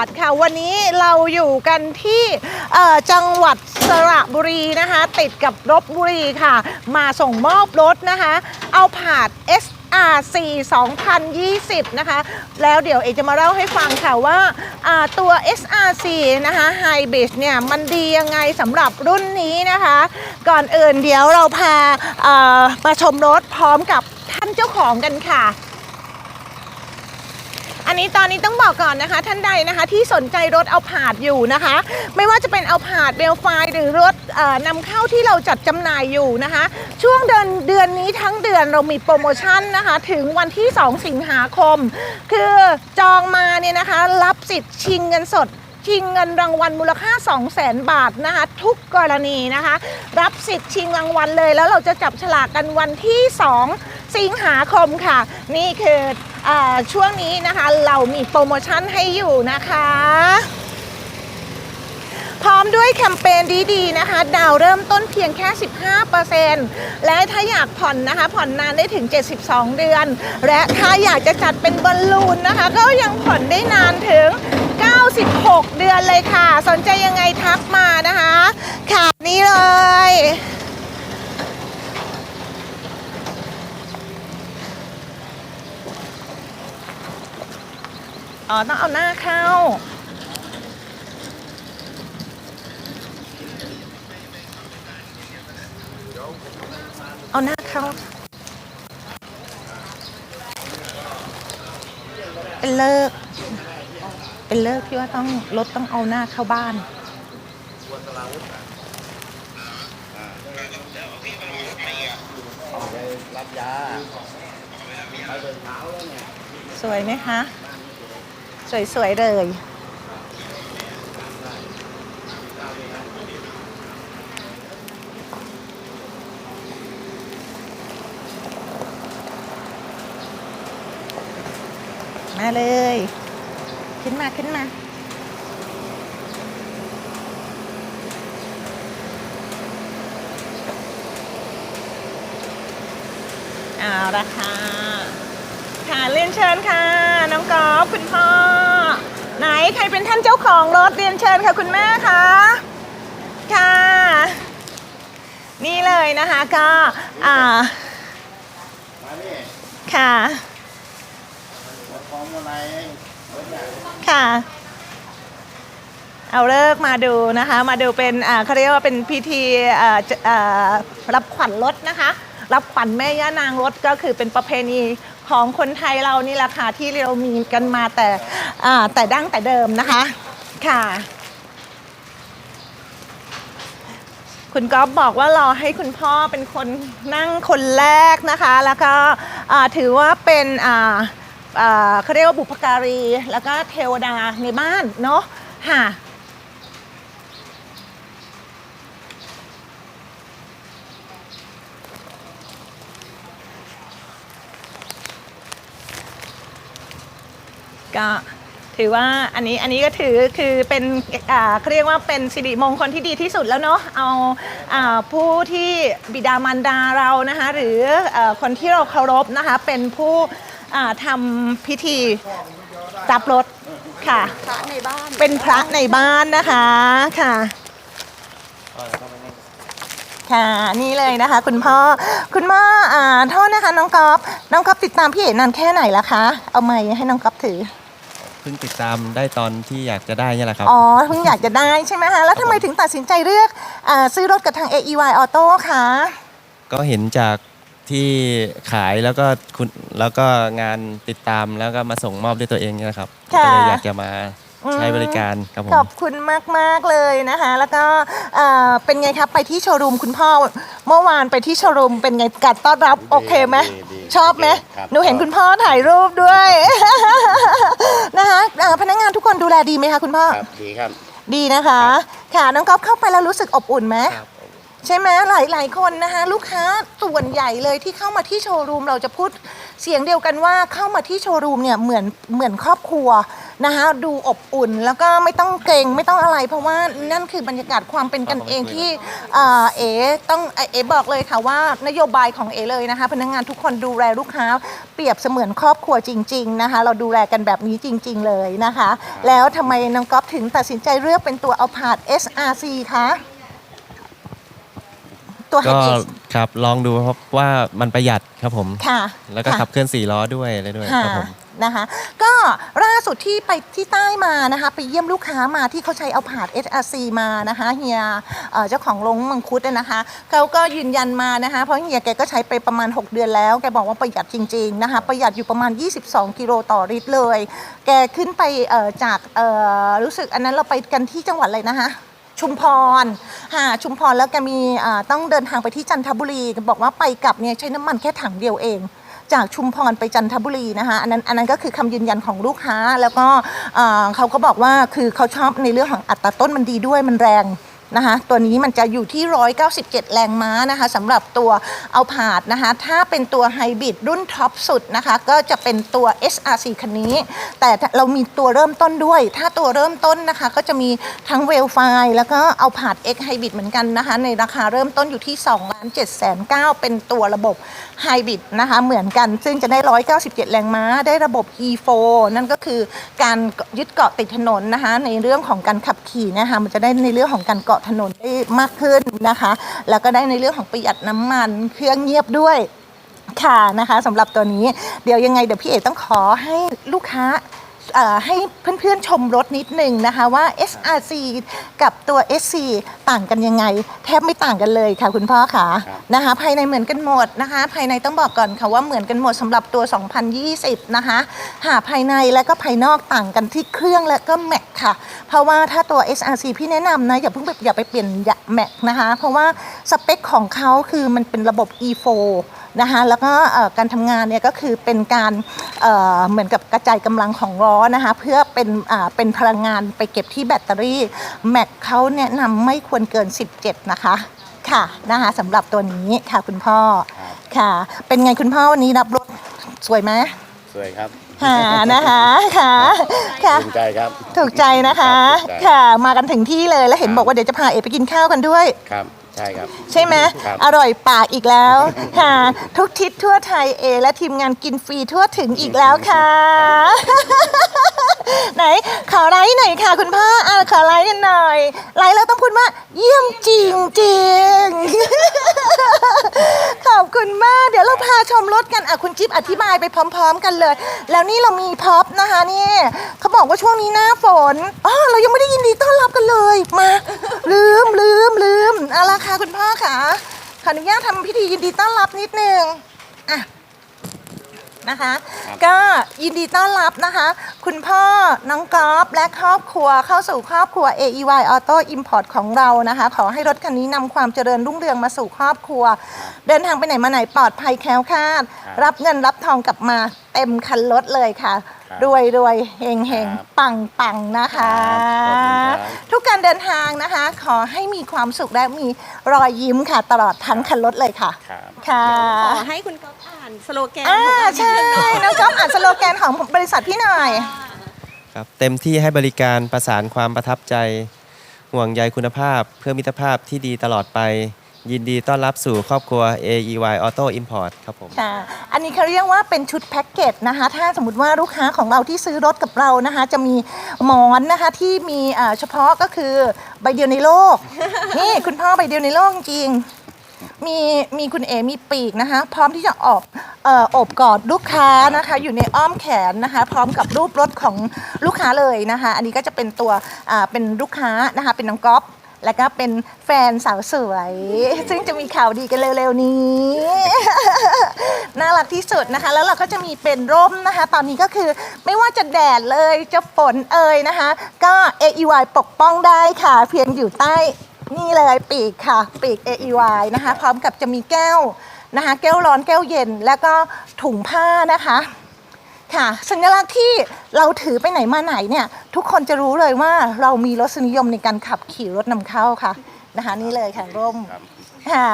อิมพอร์ตค่ะ วันนี้เราอยู่กันที่จังหวัดสระบุรีนะคะ ติดกับลบบุรีค่ะ มาส่งมอบรถนะคะ เอาผาด SRC 2020 นะคะ แล้วเดี๋ยวเอกจะมาเล่าให้ฟังค่ะว่าอ่าตัว SRC นะคะ Hybrid เนี่ย มันดียังไงสำหรับรุ่นนี้นะคะ ก่อนอื่นเดี๋ยวเราพามาชมรถพร้อมกับท่านเจ้าของกันค่ะ อันนี้ตอนนี้ต้องบอกก่อนนะคะ ท่านใดนะคะที่สนใจรถเอาผาดอยู่นะคะ ไม่ว่าจะเป็นเอาผาดเบลไฟหรือรถอ่อนำเข้าที่เราจัดจำหน่ายอยู่นะคะ ช่วงเดือนเดือนนี้ทั้งเดือนเรามีโปรโมชั่นนะคะ ถึงวันที่ 2 สิงหาคม คือจองมาเนี่ยนะคะ รับสิทธิ์ชิงเงินสดชิงเงินรางวัลมูลค่า 2 0 0 0 0 0บาทนะคะทุกกรณีนะคะ รับสิทธิ์ชิงรางวัลเลย แล้วเราจะจับฉลากกันวันที่ 2 สิงหาคมค่ะ นี่คือ ช่วงนี้นะคะเรามีโปรโมชั่นให้อยู่นะคะ พร้อมด้วยแคมเปญดีๆนะคะ ดาวเริ่มต้นเพียงแค่ 15%และถ้าอยากผ่อนนะคะ ผ่อนนานได้ถึง 72 เดือน และถ้าอยากจะจัดเป็นบอลลูนนะคะ ก็ยังผ่อนได้นานถึง 96 เดือนเลยค่ะ สนใจยังไงทักมานะคะ ค่ะนี่เลย อ๋อ ต้องเอาหน้าเข้า เอาหน้าเข้า เป็นเลิก เป็นเลิกที่ว่าต้องรถต้องเอาหน้าเข้าบ้านรับยาสวยไหมคะ สวย ๆ เลย มาเลย ขึ้นมาขึ้นมาเอาละค่ะค่ะเรียนเชิญค่ะ น้องกอล์ฟคุณพ่อ ไหนใครเป็นท่านเจ้าของรถเรียนเชิญค่ะคุณแม่คะค่ะ นี่เลยนะคะก็อ่าค่ะค่ะ เอาเลิกมาดูนะคะ มาดูเป็นเขาเรียกว่าเป็นพิธีรับขวัญรถนะคะ รับขวัญแม่ย่านางรถก็คือเป็นประเพณี ของคนไทยเรานี่แหละค่ะที่เรามีกันมาแต่แต่ดั้งแต่เดิมนะคะค่ะ คุณก๊อฟบอกว่ารอให้คุณพ่อเป็นคนนั่งคนแรกนะคะ แล้วก็ถือว่าเป็นเขาเรียกว่าบุพการี แล้วก็เทวดาในบ้านเนาะค่ะ ก็ถือว่าอันนี้อันนี้ก็ถือคือเป็นอ่าเขาเรียกว่าเป็นสิริมงคลที่ดีที่สุดแล้วเนาะเอาอาผู้ที่บิดามารดาเรานะคะหรือเออคนที่เราเคารพนะคะเป็นผู้อ่าทำพิธีรับรถค่ะพระในบ้านเป็นพระในบ้านนะคะค่ะค่ะนี่เลยนะคะ คุณพ่อคุณพ่ออ่าโทษนะคะน้องก๊อฟน้องก๊อฟติดตามพี่เอ๋นานแค่ไหนละคะ เอาไม้ให้น้องก๊อฟถือ เพิ่งติดตามได้ตอนที่อยากจะได้เนี่ยแหละครับ อ๋อเพิ่งอยากจะได้ใช่ไหมคะแล้วทำไมถึงตัดสินใจเลือกอาซื้อรถกับทาง AEY Auto คะก็เห็นจากที่ขายแล้วก็คุณแล้วก็งานติดตามแล้วก็มาส่งมอบด้วยตัวเองเนี่ยนะครับค่ะก็เลยอยากจะมาใช้บริการครับผมขอบคุณมาก ๆ เลยนะคะ แล้วก็เอ่อเป็นไงครับไปที่โชว์รูมคุณพ่อเมื่อวานไปที่โชว์รูมเป็นไงกัดต้อนรับโอเคไหมดีดี ชอบไหมครับหนูเห็นคุณพ่อถ่ายรูปด้วยนะคะเอ่อพนักงานทุกคนดูแลดีไหมคะคุณพ่อ ครับดีครับ ดีนะคะ ค่ะน้องก๊อฟเข้าไปแล้วรู้สึกอบอุ่นไหมครับ ใช่ไหมหลายหลายคนนะคะลูกค้าส่วนใหญ่เลยที่เข้ามาที่โชว์รูมเราจะพูดเสียงเดียวกันว่าเข้ามาที่โชว์รูมเนี่ยเหมือนเหมือนครอบครัว นะคะดูอบอุ่นแล้วก็ไม่ต้องเกรงไม่ต้องอะไร เพราะว่านั่นคือบรรยากาศความเป็นกันเองที่เอ่อเอ๋ต้องเอ่อเอ๋บอกเลยค่ะว่านโยบายของเอ๋เลยนะคะ พนักงานทุกคนดูแลลูกค้า เปรียบเสมือนครอบครัวจริง ๆนะคะ เราดูแลกันแบบนี้จริง ๆ เลยนะคะ แล้วทำไมน้องก๊อฟถึงตัดสินใจเลือกเป็นตัวเอาผาด SRC คะตัวก็ HX ครับลองดูครับว่ามันประหยัดครับผม ค่ะแล้วก็ค่ะ ขับเคลื่อนสี่ล้อด้วยอะไรด้วยค่ะครับผม นะคะ ก็ล่าสุดที่ไปที่ใต้มานะคะ ไปเยี่ยมลูกค้ามาที่เขาใช้เอาผาด SRC มานะคะเฮียเอ่อเจ้าของลงมังคุดนะคะเขาก็ยืนยันมานะคะเพราะเฮียแกก็ใช้ไปประมาณ 6 เดือนแล้วแกบอกว่าประหยัดจริงๆนะคะประหยัดอยู่ประมาณ 22 กิโลต่อลิตรเลย แกขึ้นไปเอ่อจากเอ่อรู้สึกอันนั้นเราไปกันที่จังหวัดอะไรนะคะชุมพรค่ะชุมพรแล้วแกมีต้องเดินทางไปที่จันทบุรีบอกว่าไปกลับเนี่ยใช้น้ำมันแค่ถังเดียวเอง จากชุมพรไปจันทบุรีนะคะอันนั้นอันนั้นก็คือคำยืนยันของลูกค้า แล้วก็เอ่อเขาก็บอกว่าคือเขาชอบในเรื่องของอัตราต้นมันดีด้วยมันแรง นะคะตัวนี้มันจะอยู่ที่ 197 แรงม้านะคะสำหรับตัวเอาผาดนะคะถ้าเป็นตัวไฮบริดรุ่นท็อปสุดนะคะก็จะเป็นตัว SRC คันนี้ แต่เรามีตัวเริ่มต้นด้วย ถ้าตัวเริ่มต้นนะคะก็จะมีทั้งเวลไฟแล้วก็เอาผาด X Hybrid เหมือนกันนะคะในราคาเริ่มต้นอยู่ที่2ล้าน7 9 0 0เป็นตัวระบบไฮบริดนะคะเหมือนกัน ซึ่งจะได้ 197 แรงม้าได้ระบบ E4 นั่นก็คือการยึดเกาะติดถนนนะคะในเรื่องของการขับขี่นะคะมันจะได้ในเรื่องของการเกาะถนนได้มากขึ้นนะคะ แล้วก็ได้ในเรื่องของประหยัดน้ำมันเครื่องเงียบด้วยค่ะนะคะสำหรับตัวนี้เดี๋ยวยังไงเดี๋ยวพี่เอกต้องขอให้ลูกค้า เอ่อให้เพื่อนๆชมรถนิดหนึ่งนะคะว่า SRC กับตัว SC ต่างกันยังไง แทบไม่ต่างกันเลยค่ะคุณพ่อค่ะครับนะคะ ภายในเหมือนกันหมดนะคะ ภายในต้องบอกก่อนค่ะว่าเหมือนกันหมดสำหรับตัว 2020 นะคะหาภายในและก็ภายนอกต่างกันที่เครื่องและก็แม็กค่ะ เพราะว่าถ้าตัว SRC พี่แนะนำนะอย่าเพิ่งไปอย่าไปเปลี่ยนแม็กนะคะ เพราะว่าสเปคของเขาคือมันเป็นระบบ E4 นะคะแล้วก็เอ่อการทำงานเนี่ยก็คือเป็นการเอ่อเหมือนกับกระจายกำลังของล้อนะคะเพื่อเป็นอ่าเป็นพลังงานไปเก็บที่แบตเตอรี่แม็กเขาแนะนำไม่ควรเกิน 17 นะคะค่ะนะคะสำหรับตัวนี้ค่ะคุณพ่อครับค่ะ เป็นไงคุณพ่อวันนี้รับรถสวยไหมสวยครับค่ะนะคะค่ะค่ะภูมิใจครับ ถูกใจนะคะครับถูกใจค่ะ มากันถึงที่เลยแล้วเห็นครับบอกว่าเดี๋ยวจะพาเอไปกินข้าวกันด้วยครับใช่ครับ ใช่ไหมครับ อร่อยปากอีกแล้ว ค่ะ ทุกทิศทั่วไทยเอ และทีมงานกินฟรีทั่วถึงอีกแล้วค่ะ ไหนขอไลค์หน่อยค่ะ คุณพ่ออะขอไลค์กันหน่อยไลค์แล้วต้องพูดว่า เยี่ยมจริงจริงขอบคุณมาก เดี๋ยวเราพาชมรถกันอะคุณจิ๊บอธิบายไปพร้อม ๆ กันเลย แล้วนี่เรามีพ็อปนะคะนี่เขาบอกว่าช่วงนี้หน้าฝนอ๋อเรายังไม่ได้ยินดีต้อนรับกันเลยมา ลืมลืมลืมเอาละค่ะคุณพ่อค่ะขออนุญาตทำพิธียินดีต้อนรับนิดนึงอะ นะคะครับก็ยินดีต้อนรับนะคะ คุณพ่อน้องกอล์ฟและครอบครัวเข้าสู่ครอบครัว AEY Auto Import ของเรานะคะ ขอให้รถคันนี้นำความเจริญรุ่งเรืองมาสู่ครอบครัว เดินทางไปไหนมาไหนปลอดภัยแคล้วคลาดครับรับเงินรับทองกลับมาเต็มคันรถเลยค่ะ ครับรวยรวยเฮงเฮงครับปังปังนะคะ ครับขอบคุณครับ ทุกการเดินทางนะคะ ขอให้มีความสุขและมีรอยยิ้มค่ะ ตลอดทั้งคันรถเลยค่ะ ครับค่ะขอให้คุณก๊อฟอ่านสโลแกนอ่าของเรานิดใช่นึงเนาะน้องก๊อฟอ่านสโลแกนของบริษัทพี่หน่อย ครับเต็มที่ให้บริการประสานความประทับใจ ห่วงใยคุณภาพ เพื่อมิตรภาพที่ดีตลอดไป ยินดีต้อนรับสู่ครอบครัว AEY Auto Import ครับผม ค่ะ อันนี้เขาเรียกว่าเป็นชุดแพ็กเกจนะคะ ถ้าสมมติว่าลูกค้าของเราที่ซื้อรถกับเรานะคะ จะมีหมอนนะคะที่มีเอ่อเฉพาะก็คือใบเดียวในโลก นี่คุณพ่อใบเดียวในโลกจริง มีมีคุณเอมีปีกนะคะ พร้อมที่จะออบเอ่อโอบกอดลูกค้านะคะ อยู่ในอ้อมแขนนะคะ พร้อมกับรูปรถของลูกค้าเลยนะคะ อันนี้ก็จะเป็นตัวอ่าเป็นลูกค้านะคะ เป็นน้องก๊อฟ แล้วก็เป็นแฟนสาวสวย ซึ่งจะมีข่าวดีกันเร็วๆนี้ น่ารักที่สุดนะคะ แล้วเราก็จะมีเป็นร่มนะคะ ตอนนี้ก็คือไม่ว่าจะแดดเลยจะฝนเอ่ยนะคะ ก็ AEY ปกป้องได้ค่ะ เพียงอยู่ใต้นี่เลยปีกค่ะ ปีก AEY นะคะ พร้อมกับจะมีแก้วนะคะ แก้วร้อนแก้วเย็น แล้วก็ถุงผ้านะคะ ค่ะ สัญลักษณ์ที่เราถือไปไหนมาไหนเนี่ย ทุกคนจะรู้เลยว่าเรามีรสนิยมในการขับขี่รถนำเข้าค่ะนะคะนี่เลยค่ะร่มครับค่ะ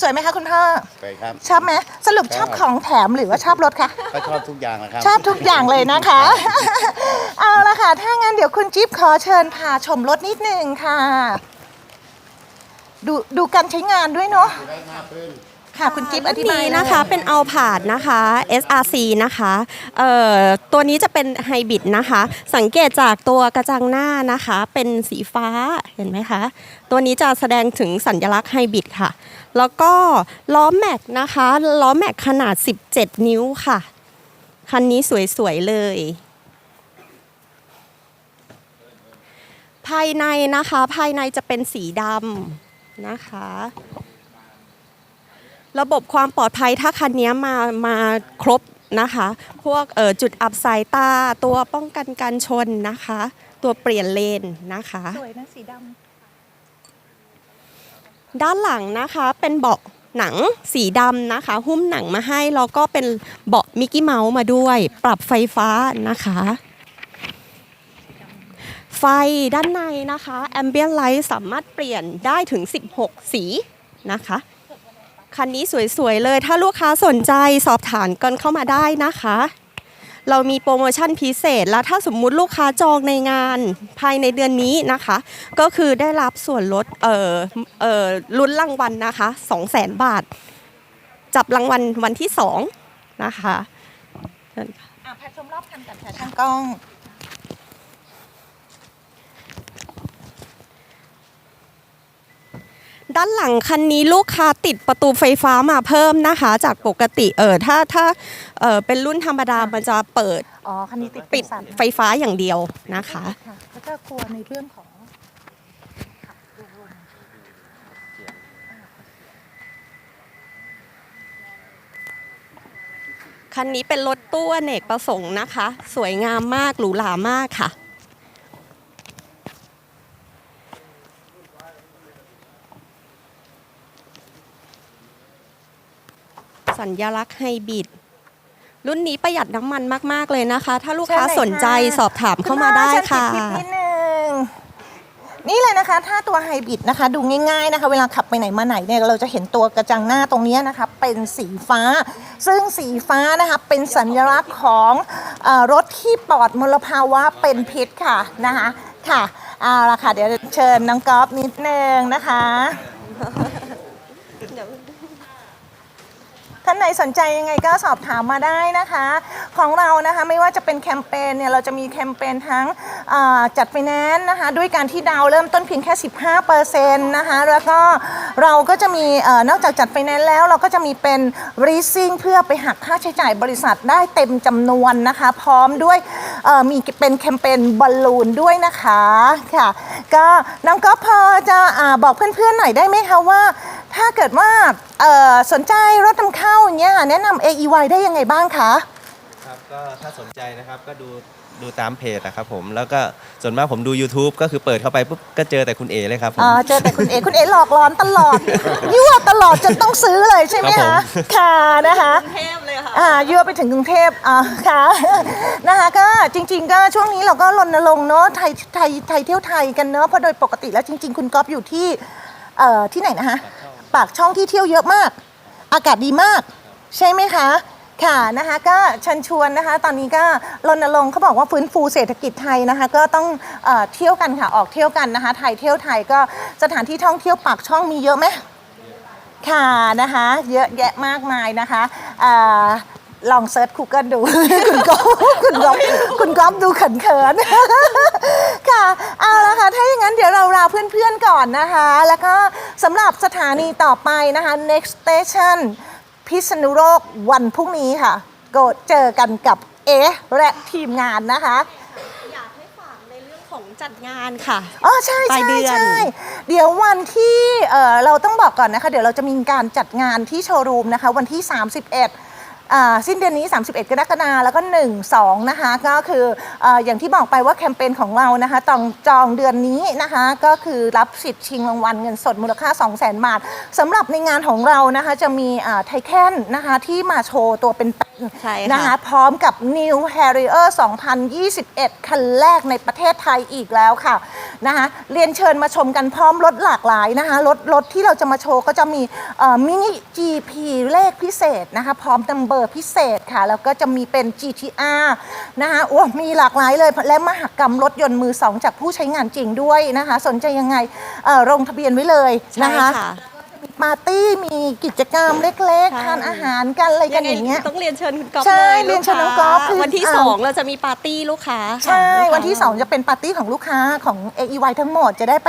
สวยไหมคะคุณพ่อสวยครับ ชอบไหมสรุปชอบชอบของแถมหรือว่าชอบรถคะ ก็ชอบทุกอย่างนะครับ ชอบทุกอย่างเลยนะคะ เอาละค่ะยวคุณจิ๊บขอเชิญพาชมรถนิดนึงค่ะ ดูดูการใช้งานด้วยเนาะ ค่ะคุณจิ๊บอธิบายนี้เลยนะคะ เป็นเอาผาดนะคะ SRC นะคะเอ่อตัวนี้จะเป็นไฮบริดนะคะ สังเกตจากตัวกระจังหน้านะคะ เป็นสีฟ้าเห็นไหมคะ ตัวนี้จะแสดงถึงสัญลักษณ์ไฮบริดค่ะ แล้วก็ล้อแม็กนะคะล้อแม็กขนาด 17 นิ้วค่ะ คันนี้สวยๆเลย ภายในนะคะ ภายในจะเป็นสีดำนะคะ ระบบความปลอดภัยถ้าคันนี้มามาครบนะคะ พวกเอ่อจุดอับสายตาตัวป้องกันการชนนะคะ ตัวเปลี่ยนเลนนะคะสวยนะสีดด้านหลังนะคะเป็นเบาะหนังสีดำนะคะ หุ้มหนังมาให้แล้วก็เป็นเบาะมิกกี้เมาส์มาด้วย ปรับไฟฟ้านะคะ ไฟด้านในนะคะแอมเบียนไลท์สามารถเปลี่ยนได้ถึง 16 สีนะคะ คันนี้สวยๆเลย ถ้าลูกค้าสนใจสอบถามกันเข้ามาได้นะคะ เรามีโปรโมชั่นพิเศษ แล้วถ้าสมมุติลูกค้าจองในงานภายในเดือนนี้นะคะ ก็คือได้รับส่วนลดเอ่อเอ่อลุ้นรางวัลนะคะ 2 0 0 0 0 0บาท จับรางวัลวันที่ 2 นะคะำอะพาชมรอบคันกันค่ะช่างกล้อง ด้านหลังคันนี้ลูกค้าติดประตูไฟฟ้ามาเพิ่มนะคะ จากปกติเออถ้าถ้าเออเป็นรุ่นธรรมดามันจะเปิดอ๋อคันนี้ติดปิดสันไฟฟ้าอย่างเดียวนะคะ ค่ะแล้วก็กลัวในเรื่องของคันนี้เป็นรถตู้อเนกประสงค์นะคะ สวยงามมากหรูหรามากค่ะ สัญลักษณ์ไฮบริดรุ่นนี้ประหยัดน้ำมันมาก ๆ เลยนะคะ ถ้าลูกค้าสนใจสอบถามเข้ามาได้ค่ะณพ่อฉันปิดคลิปนิดนึงนี่เลยนะคะ ถ้าตัวไฮบริดนะคะ ดูง่ายๆนะคะ เวลาขับไปไหนมาไหนเนี่ยเราจะเห็นตัวกระจังหน้าตรงเนี้ยนะคะ เป็นสีฟ้า ซึ่งสีฟ้านะคะเป็นสัญลักษณ์ของเออรถที่ปลอดมลภาวะเป็นพิษค่ะนะคะค่ะเอาละค่ะเดี๋ยวเชิญน้องก๊อฟนิดนึงนะคะ ท่า นสนใจยังไงก็สอบถามมาได้นะคะ ของเรานะคะไม่ว่าจะเป็นแคมเปญเนี่ยเราจะมีแคมเปญทั้งจัดไฟแนนซ์นะคะด้วยการที่ดาวเริ่มต้นเพียงแค่ 15%นะคะแล้วก็ เราก็จะมีเออนอกจากจัดไฟแนนซ์แล้วเราก็จะมีเป็น leasing เพื่อไปหักค่าใช้จ่ายบริษัทได้เต็มจำนวนนะคะ พร้อมด้วยเอ่อมีเป็นแคมเปญบอลลูนด้วยนะคะค่ะก็น้องก็พอจะอาบอกเพื่อนๆหน่อยได้ไหมคะว่า ถ้าเกิดว่าเอ่อสนใจรถนำเข้าอย่างเงี้ยแนะนำ AEY ได้ยังไงบ้างคะ ก็ถ้าสนใจนะครับก็ดูดูตามเพจนะครับผมแล้วก็ส่วนมากผมดู YouTube ก็คือเปิดเข้าไปปุ๊บก็เจอแต่คุณเอเลยครับผม อ๋อเจอแต่คุณเอคุณเอหลอกล้อนตลอด ยั่วตลอดจนต้องซื้อเลยใช่ไหมครัคะบผม ค่ะนะคะ เทพเลยค่ะ อ่ายั่วไปถึงกรุงเทพอ่าค่ะ นะคะก็จริง ๆ ก็ช่วงนี้เราก็รณรงค์เนาะไทยไทยไทยเที่ยวไทยกันเนาะเพราะโดยปกติแล้วจริง ๆ คุณก๊อฟอยู่ที่เอ่อที่ไหนนะคะปากช่องที่เที่ยวเยอะมาก อากาศดีมาก ใช่ไหมคะ ค่ะนะคะก็เชิญชวนนะคะ ตอนนี้ก็รณรงค์เขาบอกว่าฟื้นฟูเศรษฐกิจไทยนะคะ ก็ต้องเออเที่ยวกันค่ะออกเที่ยวกันนะคะ ไทยเที่ยวไทยก็สถานที่ท่องเที่ยวปากช่องมีเยอะไหมค่ะนะคะ เยอะแยะมากมายนะคะอ่าลองเซิร์ช Google ดู คุณก๊อฟคุณก๊อฟคุณก๊อฟดูเขินๆค่ะเอาละค่ะถ้าอย่างนั้นเดี๋ยวเราลาเพื่อนๆก่อนนะคะ แล้วก็สำหรับสถานีต่อไปนะคะ next station พิษณุโลกวันพรุ่งนี้ค่ะก็เจอกันกับเอและทีมงานนะคะอยากให้ฝากในเรื่องของจัดงานค่ะ อ๋อใช่ปลายใช่เดือน ใช่เดี๋ยววันที่เอ่อเราต้องบอกก่อนนะคะ เดี๋ยวเราจะมีการจัดงานที่โชว์รูมนะคะ วันที่ 31 อ่าสิ้นเดือนนี้ 31 กรกฎาคมแล้วก็ 1 2 นะคะ ก็คือเอออย่างที่บอกไปว่าแคมเปญของเรานะคะต้องจองเดือนนี้นะคะ ก็คือรับสิทธิ์ชิงรางวัลเงินสดมูลค่า 200,000 บาทสำหรับในงานของเรานะคะจะมีไทแคนนะคะที่มาโชว์ตัวเป็นใช่ค่ะ นะคะ พร้อมกับ New Harrier 2021 คันแรกในประเทศไทยอีกแล้วค่ะ นะคะเรียนเชิญมาชมกันพร้อมรถหลากหลายนะคะรถรถที่เราจะมาโชว์ก็จะมีมินิ GP เลขพิเศษนะคะพร้อมนัมเบอร์พิเศษค่ะ แล้วก็จะมีเป็น GTR นะคะโอ้มีหลากหลายเลย และมหกรรมรถยนต์มือสองจากผู้ใช้งานจริงด้วยนะคะ สนใจยังไงลงทะเบียนไว้เลยนะคะคะ ปาร์ตี้มีกิจกรรมเล็ก ใช่ ๆ ทานอาหารกันอะไรกันอย่างเงี้ย ต้องเรียนเชิญคุณก๊อฟใช่เลยเรียนเชิญน้องลูค้าก๊อฟคือวันที่อ่า สองเราจะมีปาร์ตี้ลูกค้าใช่ ค่ะวันที่ 2 จะเป็นปาร์ตี้ของลูกค้าของ AEY ทั้งหมดจะได้ไป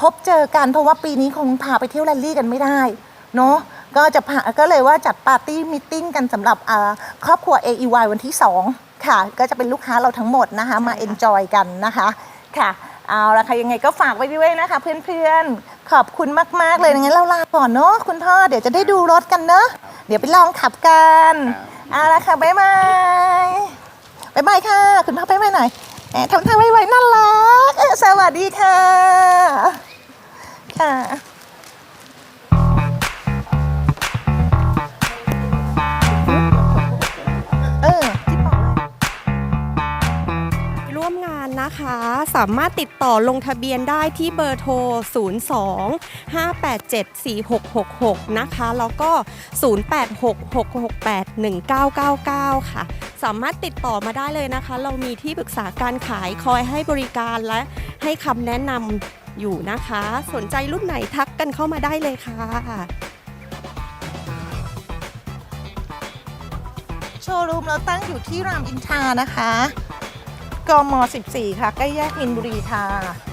พบเจอกันเพราะว่าปีนี้คงพาไปเที่ยวแรลลี่กันไม่ได้เนาะก็จะพาก็เลยว่าจัดปาร์ตี้มิทติ้งกันสำหรับอ่าครอบครัว AEY วันที่ 2 ค่ะ ก็จะเป็นลูกค้าเราทั้งหมดนะคะมาเอนจอยกันนะคะค่ะเอาละค่ะยังไงก็ฝากไว้ด้วยนะคะเพื่อนๆ ขอบคุณมาก ๆ เลยงั้นเราลาก่อนเนาะคุณพ่อเดี๋ยวจะได้ดูรถกันเนาะเดี๋ยวไปลองขับกันเอาละค่ะบ๊ายบายบายบายค่ะ คุณพ่อไปไปหน่อยแหมทำท่าไวๆน่ารักเออสวัสดีค่ะค่ะ สามารถติดต่อลงทะเบียนได้ที่เบอร์โทร 02 587 4666 นะคะ แล้วก็ 086 668 1999 ค่ะ สามารถติดต่อมาได้เลยนะคะ เรามีที่ปรึกษาการขายคอยให้บริการและให้คำแนะนำอยู่นะคะ สนใจรุ่นไหนทักกันเข้ามาได้เลยค่ะโชว์รูมเราตั้งอยู่ที่รามอินทรานะคะ กม 14 ค่ะ ใกล้แยกมินบุรีค่ะ